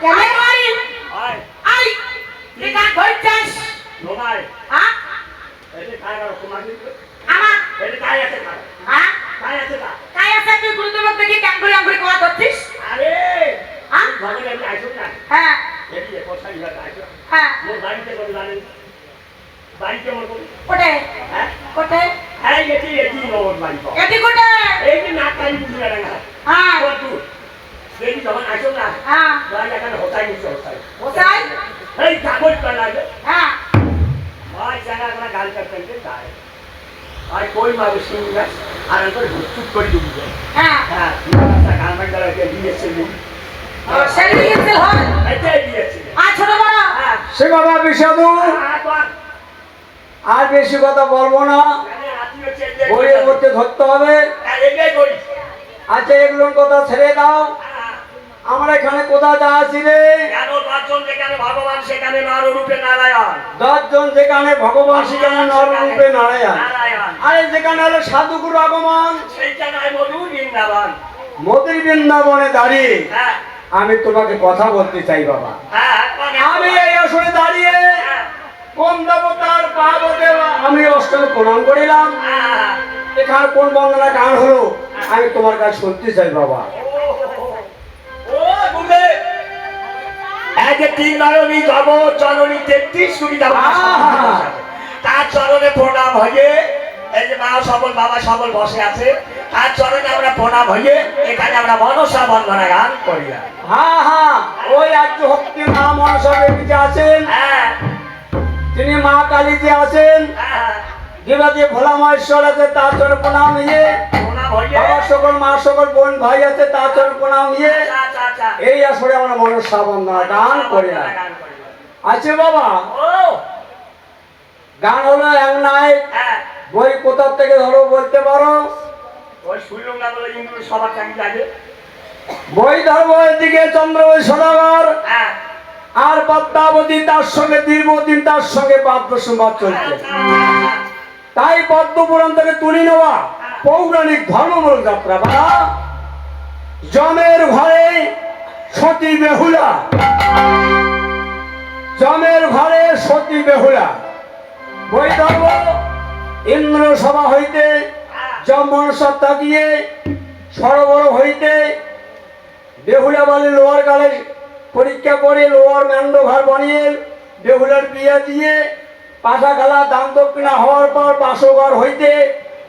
কেলে কই আই হ্যাঁ করে আঙ্গুরে করছিস আরে হ্যাঁ ঘরে আমি হ্যাঁ। এটি যে হ্যাঁ। বাড়িতে বাড়িতে মোর কোন হ্যাঁ? কোটে হ্যাঁ এটি এটি বাড়ি। এটি কোটে হ্যাঁ? এই কাগজ পেলাবে হ্যাঁ। জায়গা গাল যায় আর কই মারে আর চুপ করে ডুবি যায়। হ্যাঁ। হ্যাঁ হয় এটাই আর ছোট বড়? হ্যাঁ। সে বাবা বিষাদু। আর বেশি কথা বলব না। বইয়ের মধ্যে ধরতে হবে। আচ্ছা এগুলোর কথা ছেড়ে দাও। আমরা এখানে কোথা যা আছি রে? ভগবান সেখানে নররূপে নারায়ণ? দশজন যেখানে ভগবান সেখানে নররূপে নারায়ণ। নারায়ণ। আরে যেখানে হলো সাধুগুরু আগমন মধু বৃন্দাবন। দাঁড়িয়ে হ্যাঁ। আমি তোমাকে কথা বলতে চাই বাবা। হ্যাঁ আমি এই আসরে দাঁড়িয়ে কোন দেবতার পাবতে আমি অষ্টমে প্রণাম করিলাম। হ্যাঁ। এখানে কোন বন্দনা গান হলো আমি তোমার কাছে শুনতে চাই বাবা। এক তিন নয়নী জব জননী তেত্রিশ আহা! তার চরণে প্রণাম হয়ে এই যে মা সবল বাবা সবল বসে আছে তার চরণে আমরা প্রণাম হয়ে এখানে আমরা মনসা বন্দনা গান করি। হ্যাঁ হ্যাঁ ওই আর্য ভক্তি মা মনসা দেবী যে আছেন হ্যাঁ। তিনি মা কালী যে আছেন হ্যাঁ। দেবাদি ভোলা মহেশ্বর আছে তার চরণ প্রণাম নিয়ে বাবা সকল মা সকল বোন ভাই আছে তার চরণ প্রণাম নিয়ে আচ্ছা, আচ্ছা, আচ্ছা। এই আসরে আমরা গান। আছে বাবা? গান হলো এক নাই। হ্যাঁ। বই কোথা থেকে ধরো বলতে পারো? বই ধরবো এদিকে চন্দ্র সদাগর হ্যাঁ। আর পদ্মাবতী তার সঙ্গে দীর্ঘদিন তার সঙ্গে পাদ্য সংবাদ চলছে। তাই পদ্ম পুরাণ থেকে তুলে নেওয়া। পৌরাণিক ধর্মমূলক যাত্রা বা জমের ঘরে সতী বেহুলা। জমের ঘরে সতী বেহুলা। ধর্ম ইন্দ্র সভা হইতে যমন সত্তা দিয়ে সরোবর হইতে বেহুলা বলে লোয়ার গালে পরীক্ষা করে লোয়ার ম্যান্ড ঘর বানিয়ে বেহুলার বিয়া দিয়ে পাশা খেলা দান দক্ষিণা হওয়ার পর বাসঘর হইতে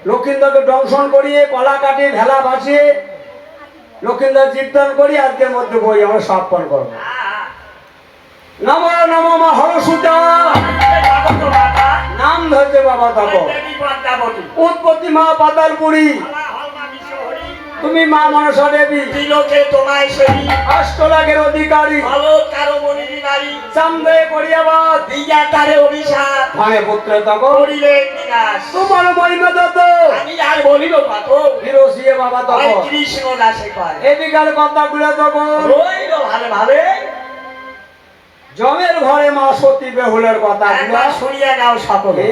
লক্ষিন্দরকে দংশন করিয়ে, কলা কাটে ভেলা ভাসিয়ে লক্ষিন্দর চিত্তন করি আজকের মধ্যে বই আমরা সমাপন করব। নম নম মা হরসুতা। নাম ধরছে বাবা তপ উৎপত্তি মা পাতালপুরি। তুমি মা মনসা দেবী। তোমায় সেই। অষ্টলাগের অধিকারী। ভালো কারও মনিরি নারী। চান্দে করিয়াবাদ দিয়া তারে অভিশাপ। মানে পুত্র তব করিলেন বিনাশ। তোমার মহিমা যত। আমি আর বলিব কত হিরোসিয়ে বাবা তব কৃষ্ণ দাসে কয় এদিকার কথাগুলো তখন রইল ভালো ভাবে জমের ঘরে মা সতী বেহুলের কথা শুনিয়া নাও সকলে।